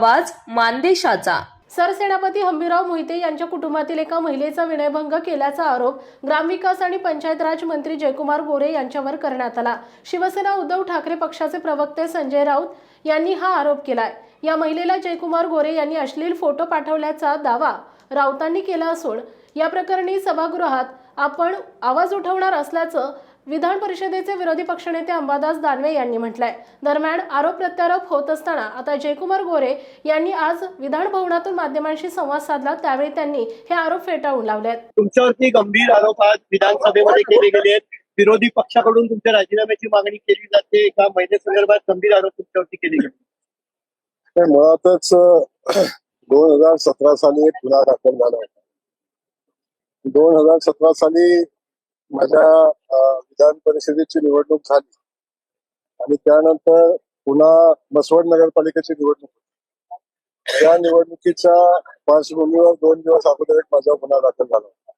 आवाज मानदेशाचा. सरसेनापती हंबीराव मोहिते यांच्या कुटुंबातील एका महिलेचा विनयभंग केल्याचा आरोप ग्रामविकास आणि पंचायत राज मंत्री जयकुमार गोरे यांच्यावर करण्यात आला. शिवसेना उद्धव ठाकरे पक्षाचे प्रवक्ते संजय राऊत यांनी हा आरोप केलाय. या महिलेला जयकुमार गोरे यांनी अश्लील फोटो पाठवल्याचा दावा राऊतांनी केला असून या प्रकरणी सभागृहात आपण आवाज उठवणार असल्याचं विधान परिषदेचे विरोधी पक्षनेते अंबादास दानवे यांनी म्हटलंय. दरम्यान आरोप प्रत्यारोप होत असताना आता जयकुमार गोरे यांनी आज विधान भवनातून माध्यमांशी संवाद साधला. त्यावेळी त्यांनी हे आरोप फेटाळून लावले तुमच्यावरती गंभीर आरोप आज विधानसभेमध्ये केले गेले आहेत विरोधी पक्षाकडून तुमच्या राजीनाम्याची मागणी केली जाते. एका महिन्यासंदर्भात गंभीर आरोप तुमच्यावरती केले गेले. मुळातच दोन हजार सतरा साली एक गुन्हा दाखल झाला होता. दोन हजार सतरा साली माझ्या विधान परिषदेची निवडणूक झाली. आणि त्यानंतर पुन्हा बसवड नगरपालिकेची निवडणूक होती. त्या निवडणुकीच्या पार्श्वभूमीवर दोन दिवस अगोदर एक माझा गुन्हा दाखल झाला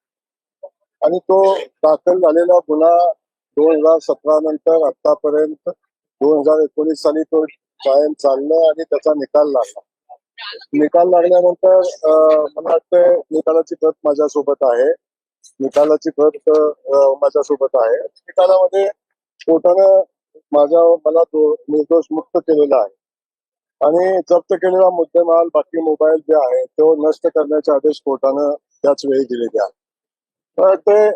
आणि तो दाखल झालेला गुन्हा दोन हजार सतरा नंतर आतापर्यंत दोन हजार एकोणीस साली तो कायम चाललं आणि त्याचा निकाल लागला. निकाल लागल्यानंतर मला वाटतं निकालाची प्रत माझ्यासोबत आहे. निकालाची प्रत माझ्यासोबत आहे. निकालामध्ये कोर्टानं माझ्या मला निर्दोष मुक्त केलेला आहे. आणि जप्त केलेला मुद्देमाल बाकी मोबाईल जे आहे तो नष्ट करण्याचे आदेश कोर्टानं त्याच वेळी दिलेले आहेत. तर ते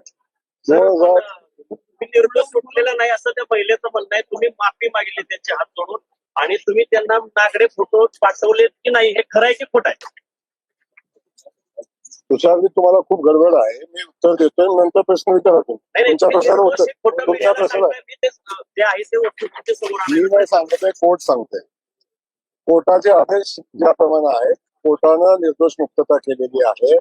निर्णय सुटलेला नाही असं त्या महिलेचं म्हणणं आहे. तुम्ही माफी मागितली त्यांचे हात जोडून आणि तुम्ही त्यांना नागडे फोटो पाठवलेत की नाही हे खरं आहे की खोटं आहे? तुषारजी तुम्हाला खूप गडबड आहे मी उत्तर देतोय नंतर प्रश्न विचारा तुम्ही. नाही, नाही, तुमच्या तुम्ही प्रश्नाला निर्दोष उत्तर खोटं तुमच्या बोलायला प्रश्नाला सांगताय. मी. नाही सांगत आहे कोर्ट सांगते कोर्टाचे आदेश ज्याप्रमाणे आहेत कोर्टानं निर्दोष मुक्तता केलेली आहे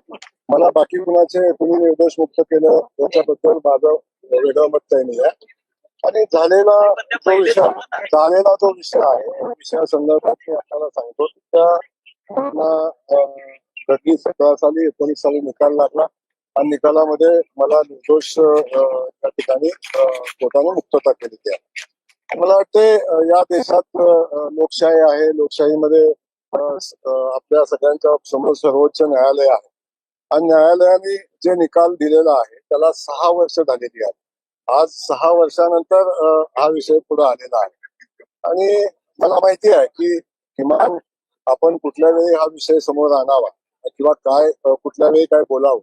मला बाकी कुणाचे कुणी निर्दोष मुक्त केलं याच्याबद्दल माझं वेगळं मत काही नाही आहे आणि झालेला जो विषय झालेला जो विषय आहे या विषयासंदर्भात मी आपल्याला सांगतो त्या घडली सतरा साली एकोणीस साली निकाल लागला. आणि निकालामध्ये मला निर्दोष त्या ठिकाणी कोर्टाने मुक्तता केलेली आहे. मला वाटते या देशात लोकशाही आहे. लोकशाहीमध्ये आपल्या सगळ्यांच्या समोर सर्वोच्च न्यायालय आहे. आणि न्यायालयाने जे निकाल दिलेला आहे त्याला सहा वर्ष झालेली आहेत. आज सहा वर्षानंतर हा विषय पुढे आलेला आहे. आणि मला माहिती आहे की किमान आपण कुठल्या वेळी हा विषय समोर आणावा किंवा काय कुठल्या वेळी काय बोलावं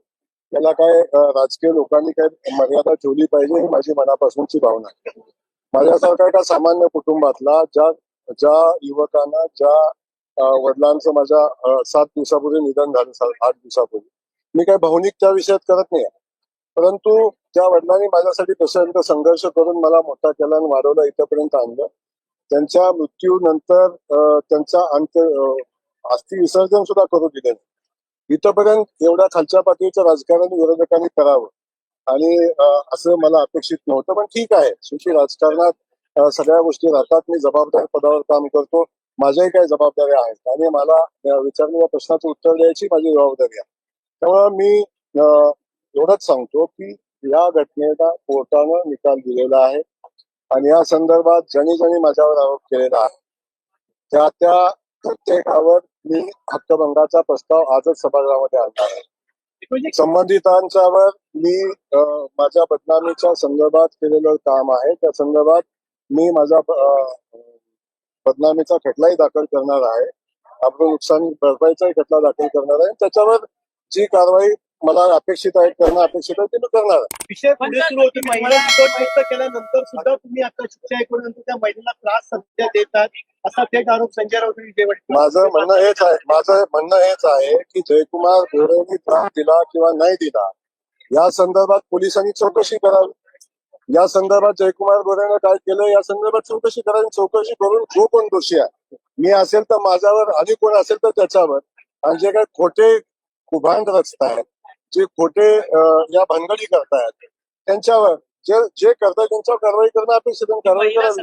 त्याला काय राजकीय लोकांनी काय मर्यादा ठेवली पाहिजे ही माझी मनापासूनची भावना आहे माझ्यासारखा एका सामान्य कुटुंबातला ज्या ज्या युवकांना ज्या वडिलांचं माझ्या सात दिवसापूर्वी निधन झालं आठ दिवसापूर्वी मी काय भावनिक त्या विषयात करत नाही परंतु ज्या वडिलांनी माझ्यासाठी तसं संघर्ष करून मला मोठा केला आणि वाढवला इथपर्यंत आणलं त्यांच्या मृत्यूनंतर त्यांचा अंत अं, अस्थि विसर्जन सुद्धा करू दिले नाही. इथंपर्यंत एवढ्या खालच्या पातळीचं राजकारण विरोधकांनी करावं. आणि असं मला अपेक्षित नव्हतं पण ठीक आहे. शेवटी राजकारणात सगळ्या गोष्टी राहतात. मी जबाबदार पदावर काम करतो. माझ्याही काही जबाबदाऱ्या आहेत. आणि मला विचारलेल्या प्रश्नाचं उत्तर द्यायची माझी जबाबदारी आहे. त्यामुळे मी एवढंच सांगतो की या घटनेला कोर्टानं निकाल दिलेला आहे. आणि या संदर्भात ज्यांनी ज्यांनी माझ्यावर आरोप केलेला आहे त्या त्या प्रत्येकावर मी हक्कभंगाचा प्रस्ताव आजच सभागृहामध्ये आणणार आहे. संबंधितांच्यावर मी माझ्या बदनामीच्या संदर्भात केलेलं काम आहे. त्या संदर्भात मी माझा बदनामीचा खटलाही दाखल करणार आहे. आपलं नुकसान भरपाईचाही खटला दाखल करणार आहे. त्याच्यावर जी कारवाई मला अपेक्षित आहे करणं अपेक्षित आहे ते मी करणार विषय पुढे सुरू होते. महिला मुक्त केल्यानंतर सुद्धा तुम्ही आता शिक्षा ऐकूनंतर त्या महिलेला त्रास सध्या देतात असा थेट आरोप संजय राऊत माझं म्हणणं हेच आहे माझं म्हणणं हेच आहे की जयकुमार गोरेंनी त्रास दिला किंवा नाही दिला या संदर्भात पोलिसांनी चौकशी करावी. या संदर्भात जयकुमार गोरेनं काय केलं या संदर्भात चौकशी करावी. चौकशी करून जो कोण दोषी आहे मी असेल तर माझ्यावर आणि कोण असेल तर त्याच्यावर. आणि जे काही खोटे कुभांड रचतायत जे खोटे या भानगडी करतायत त्यांच्यावर जे जे करतायत त्यांच्यावर कारवाई करणं अपेक्षित. कारवाई करावी.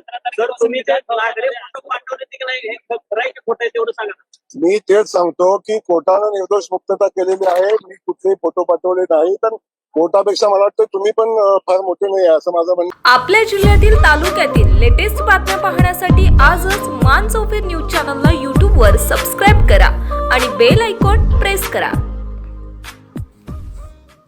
मी तेच सांगतो की कोर्टानं निर्दोष मुक्तता केलेली आहे मी कुठलेही फोटो पाठवले नाही तर कोर्टापेक्षा मला वाटतं तुम्ही पण फार मोठे नाही आहे असं माझं म्हणणं आपल्या जिल्ह्यातील तालुक्यातील लेटेस्ट बातम्या पाहण्यासाठी आजच मान चौफेर न्यूज चॅनलला यूट्यूब वर सबस्क्राईब करा आणि बेल आयकॉन प्रेस करा.